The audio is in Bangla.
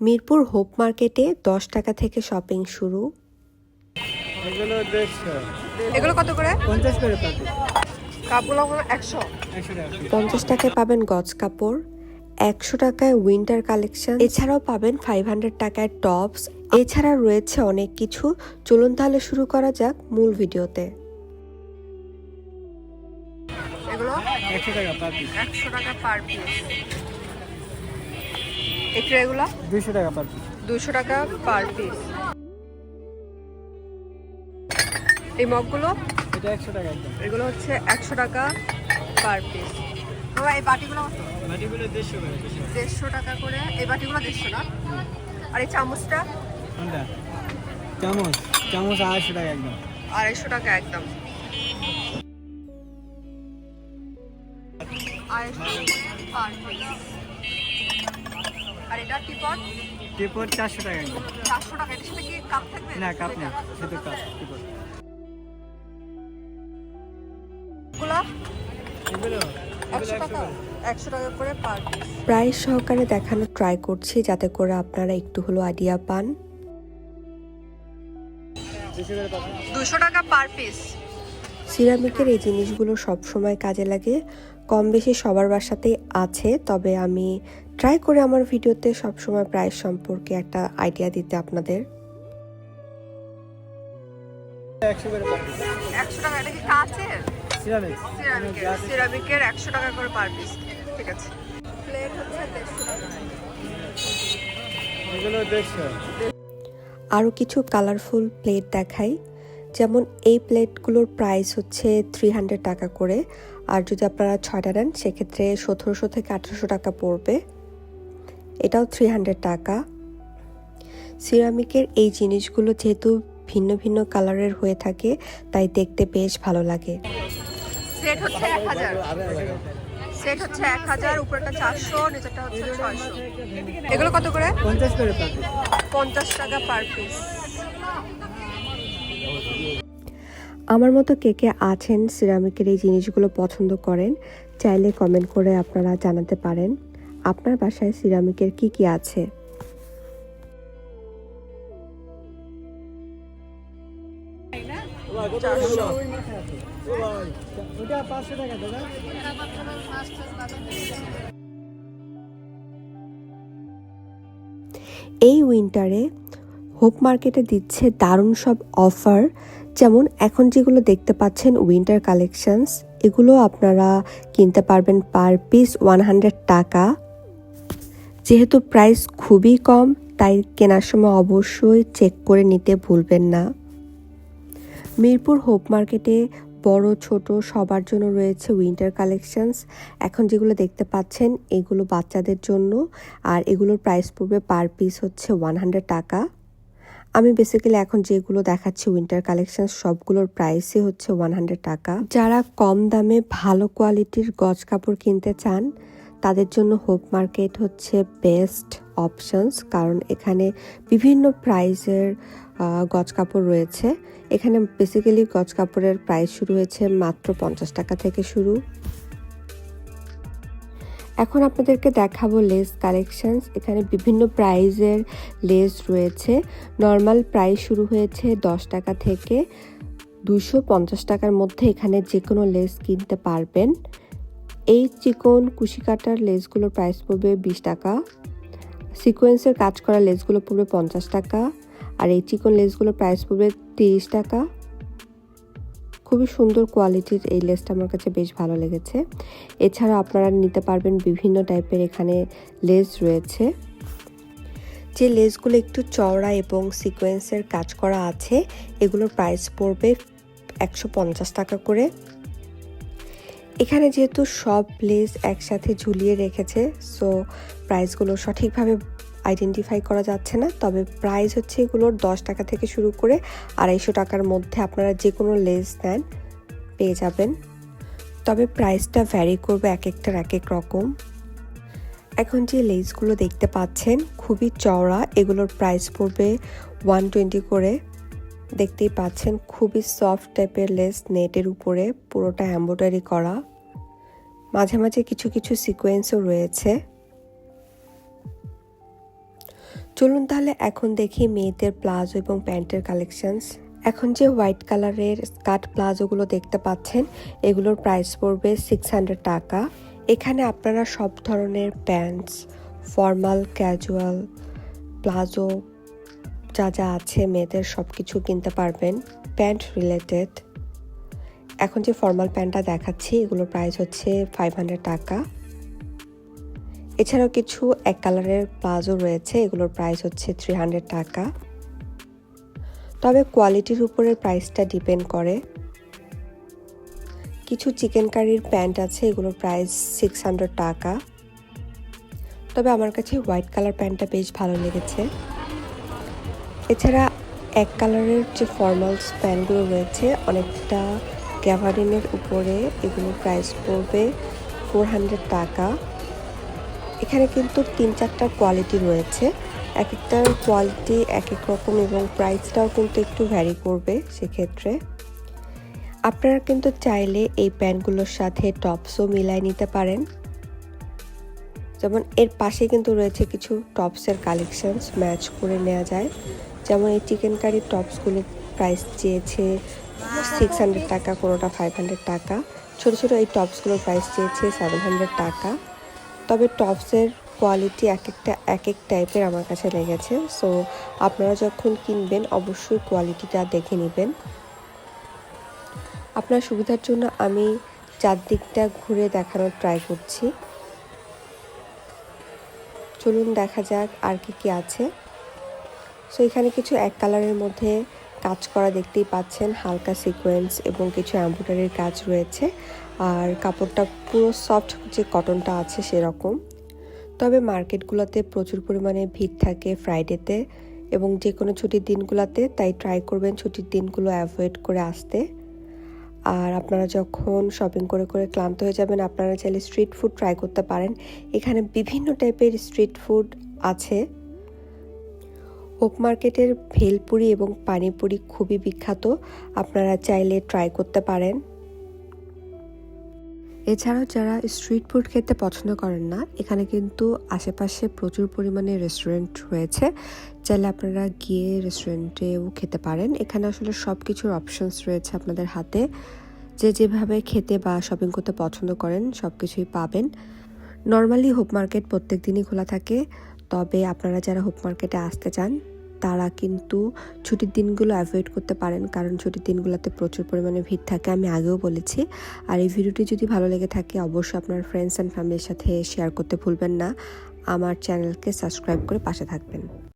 মিরপুর হোপ মার্কেটে দশ টাকা থেকে শপিং শুরু। এগুলো এগুলো কত করে? পঞ্চাশ করে পঞ্চাশ টাকায় পাবেন গজ কাপড় একশো টাকায় উইন্টার কালেকশন এছাড়াও পাবেন ফাইভ হান্ড্রেড টাকায় টপস এছাড়া রয়েছে অনেক কিছু। চলুন তাহলে শুরু করা যাক মূল ভিডিওতে। এগুলো? একশো টাকা পার পিস একটু এগুলো দুইশো টাকা পার পিস দুশো টাকা পার পিস এই মগগুলো এটা একশো টাকা একদম। এগুলো হচ্ছে একশো টাকা পার পিস বাবা এই বাটিগুলো কত? বাটিগুলো দেড়শো করে দেড়শো টাকা। করে। এই বাটিগুলো দেড়শো না? আর এই চামচটা? চামচ। চামচ আড়াইশো টাকা একদম। আড়াইশো টাকা একদম। আড়াইশো পার পিস এটা টিপট? টিপট চারশো টাকা চারশো টাকা এটার সাথে কি কাপ থাকবে? না কাপ না শুধু কাপ টিপট। প্রাইস সহকারে দেখানো ট্রাই করছি যাতে করে আপনারা একটু হলো আইডিয়া পান। দুশো দুশো টাকা পার পিস সিরামিকের এই জিনিসগুলো সব সময় কাজে লাগে। কম বেশি সবার বাসাতেই আছে তবে আমি ট্রাই করে আমার ভিডিওতে সব সময় প্রাইস সম্পর্কে একটা আইডিয়া দিতে আপনাদের। একশো করে পার পিস একশো টাকা এটা কি কাঁচের? সিরামিক সিরামিকের সিরামিকের একশো টাকা করে পার পিস ঠিক আছে। প্লেট হচ্ছে দেড়শো টাকা। আরও কিছু কালারফুল প্লেট দেখাই। যেমন এই প্লেটগুলোর প্রাইস হচ্ছে থ্রি হান্ড্রেড টাকা করে। আর যদি আপনারা ছয়টা নেন সেক্ষেত্রে সতেরোশো থেকে আঠেরোশো টাকা পড়বে। এটাও থ্রি হান্ড্রেড টাকা। সিরামিকের এই জিনিসগুলো যেহেতু ভিন্ন ভিন্ন কালারের হয়ে থাকে তাই দেখতে বেশ ভালো লাগে। সেট হচ্ছে এক হাজার। সেট হচ্ছে এক হাজার উপরেটা চারশো নিচেরটা হচ্ছে ছয়শো। এগুলো কত করে? পঞ্চাশ করে পঞ্চাশ টাকা পার পিস আমার মতো কে কে আছেন সিরামিকের এই জিনিসগুলো পছন্দ করেন চাইলে কমেন্ট করে আপনারা জানাতে পারেন। আপনার বাসায় সিরামিকের কি কি আছে? এই উইন্টারে হোপ মার্কেটে দিচ্ছে দারুণ সব অফার যেমন এখন যেগুলো দেখতে পাচ্ছেন উইন্টার কালেকশনস এগুলো আপনারা কিনতে পারবেন পার পিস ওয়ান হান্ড্রেড টাকা। যেহেতু প্রাইস খুবই কম, তাই কেনার সময় অবশ্যই চেক করে নিতে ভুলবেন না। মিরপুর হোপ মার্কেটে বড়, ছোট সবার জন্য রয়েছে উইন্টার কালেকশনস এখন যেগুলো দেখতে পাচ্ছেন, এগুলো বাচ্চাদের জন্য। আর এগুলোর প্রাইস পড়বে পার পিস হচ্ছে ওয়ান হান্ড্রেড টাকা। আমি বেসিক্যালি এখন যেগুলো দেখাচ্ছি উইন্টার কালেকশন সবগুলোর প্রাইসই হচ্ছে ওয়ান হান্ড্রেড টাকা। যারা কম দামে ভালো কোয়ালিটির গজ কাপড় কিনতে চান তাদের জন্য হোপ মার্কেট হচ্ছে বেস্ট অপশনস, কারণ এখানে বিভিন্ন প্রাইসের গজ কাপড় রয়েছে। এখানে বেসিক্যালি গজ কাপড়ের প্রাইস শুরু হয়েছে মাত্র পঞ্চাশ টাকা থেকে শুরু। এখন আপনাদেরকে দেখাবো লেস কালেকশনস এখানে বিভিন্ন প্রাইজের লেস রয়েছে। নর্মাল প্রাইস শুরু হয়েছে দশ টাকা থেকে। দুশো পঞ্চাশ টাকার মধ্যে এখানে যে কোনো লেস কিনতে পারবেন। এই চিকন কুশি কাটার লেসগুলোর প্রাইস পড়বে বিশ টাকা। সিকোয়েন্সের কাজ করা লেসগুলো পড়বে পঞ্চাশ টাকা। আর এই চিকন লেসগুলোর প্রাইস পড়বে তিরিশ টাকা। খুবই সুন্দর কোয়ালিটির এই লেসটা আমার কাছে বেশ ভালো লেগেছে। এছাড়া আপনারা নিতে পারবেন বিভিন্ন টাইপের এখানে লেস রয়েছে। যে লেসগুলো একটু চওড়া এবং সিকোয়েন্সের কাজ করা আছে, এগুলোর প্রাইস পড়বে একশো পঞ্চাশ টাকা করে। এখানে যেহেতু সব লেস একসাথে ঝুলিয়ে রেখেছে সো প্রাইসগুলো সঠিকভাবে আইডেন্টিফাই করা যাচ্ছে না। তবে প্রাইস হচ্ছে এগুলোর দশ টাকা থেকে শুরু করে আড়াইশো টাকার মধ্যে আপনারা যে কোনো লেস নেন, পেয়ে যাবেন। তবে প্রাইসটা ভ্যারি করবে এক একটার এক এক রকম। এখন যে লেসগুলো দেখতে পাচ্ছেন, খুবই চওড়া, এগুলোর প্রাইস পড়বে ওয়ান টোয়েন্টি করে। দেখতেই পাচ্ছেন, খুবই সফট টাইপের লেস নেটের উপরে, পুরোটা এম্ব্রয়ডারি করা। মাঝে মাঝে কিছু কিছু সিকোয়েন্সও রয়েছে। চলুন তাহলে এখন দেখি মেয়েদের প্লাজো এবং প্যান্টের কালেকশনস এখন যে হোয়াইট কালারের স্কার্ট প্লাজোগুলো দেখতে পাচ্ছেন, এগুলোর প্রাইস পড়বে সিক্স হান্ড্রেড টাকা। এখানে আপনারা সব ধরনের প্যান্টস ফর্মাল ক্যাজুয়াল প্লাজো, যা যা আছে, মেয়েদের সব কিছু কিনতে পারবেন। প্যান্ট রিলেটেড এখন যে ফর্মাল প্যান্টটা দেখাচ্ছি, এগুলোর প্রাইস হচ্ছে ফাইভ হান্ড্রেড টাকা। এছাড়াও কিছু এক কালারের প্লাজো রয়েছে, এগুলোর প্রাইস হচ্ছে থ্রি হান্ড্রেড টাকা। তবে কোয়ালিটির উপরে প্রাইসটা ডিপেন্ড করে। কিছু চিকেন কারির প্যান্ট আছে, এগুলোর প্রাইস সিক্স হান্ড্রেড টাকা। তবে আমার কাছে হোয়াইট কালার প্যান্টটা বেশ ভালো লেগেছে। এছাড়া এক কালারের যে ফর্মালস প্যান্টগুলো রয়েছে, অনেকটা গ্যাভারিনের উপরে এগুলোর প্রাইস পড়বে ফোর হান্ড্রেড টাকা। এখানে কিন্তু তিন চারটা কোয়ালিটি রয়েছে। এক একটার কোয়ালিটি এক এক রকম এবং প্রাইসটাও কিন্তু একটু ভ্যারি করবে সেক্ষেত্রে। আপনারা কিন্তু চাইলে এই প্যান্টগুলোর সাথে টপসও মিলাই নিতে পারেন। যেমন এর পাশে কিন্তু রয়েছে কিছু টপসের কালেকশানস ম্যাচ করে নেওয়া যায়। যেমন এই চিকেন কারি টপসগুলোর প্রাইস চেয়েছে সিক্স হান্ড্রেড টাকা, কোনোটা ফাইভ হান্ড্রেড টাকা। ছোটো ছোটো এই টপসগুলোর প্রাইস চেয়েছে সেভেন হান্ড্রেড টাকা। তবে টপসের কোয়ালিটি এক একটা, এক এক টাইপের আমার কাছে লেগেছে। সো আপনারা যখন কিনবেন, অবশ্যই কোয়ালিটিটা দেখে নেবেন। আপনার সুবিধার জন্য আমি চারদিকটা ঘুরে দেখানোর ট্রাই করছি। চলুন দেখা যাক আর কি কি আছে। সো এখানে কিছু এক কালারের মধ্যে কাজ করা দেখতেই পাচ্ছেন, হালকা সিকোয়েন্স এবং কিছু অ্যাম্ব্রয়ডারির কাজ রয়েছে। আর কাপড়টা পুরো সফট যে কটনটা আছে সেরকম। তবে মার্কেটগুলোতে প্রচুর পরিমাণে ভিড় থাকে ফ্রাইডেতে এবং যে কোনো ছুটির দিনগুলোতে, তাই ট্রাই করবেন ছুটির দিনগুলো অ্যাভয়েড করে আসতে। আর আপনারা যখন শপিং করে করে ক্লান্ত হয়ে যাবেন, আপনারা চাইলে স্ট্রিট ফুড ট্রাই করতে পারেন। এখানে বিভিন্ন টাইপের স্ট্রিট ফুড আছে। হোপ মার্কেটের ভেলপুরি এবং পানিপুরি খুবই বিখ্যাত। আপনারা চাইলে ট্রাই করতে পারেন। এছাড়াও যারা স্ট্রিট ফুড খেতে পছন্দ করেন না, এখানে কিন্তু আশেপাশে প্রচুর পরিমাণে রেস্টুরেন্ট রয়েছে। চাইলে আপনারা গিয়ে রেস্টুরেন্টেও খেতে পারেন। এখানে আসলে সব কিছুর অপশনস রয়েছে আপনাদের হাতে। যে যেভাবে খেতে বা শপিং করতে পছন্দ করেন সব কিছুই পাবেন। নর্মালি হোপ মার্কেট প্রত্যেক দিনই খোলা থাকে। তবে আপনারা যারা হোপ মার্কেটে আসতে চান তারা কিন্তু ছুটির দিনগুলো অ্যাভয়েড করতে পারেন, কারণ ছুটির দিনগুলোতে প্রচুর পরিমাণে ভিড় থাকে, আমি আগেও বলেছি। আর এই ভিডিওটি যদি ভালো লেগে থাকে, অবশ্যই আপনার ফ্রেন্ডস অ্যান্ড ফ্যামিলির সাথে শেয়ার করতে ভুলবেন না। আমার চ্যানেলকে সাবস্ক্রাইব করে পাশে থাকবেন।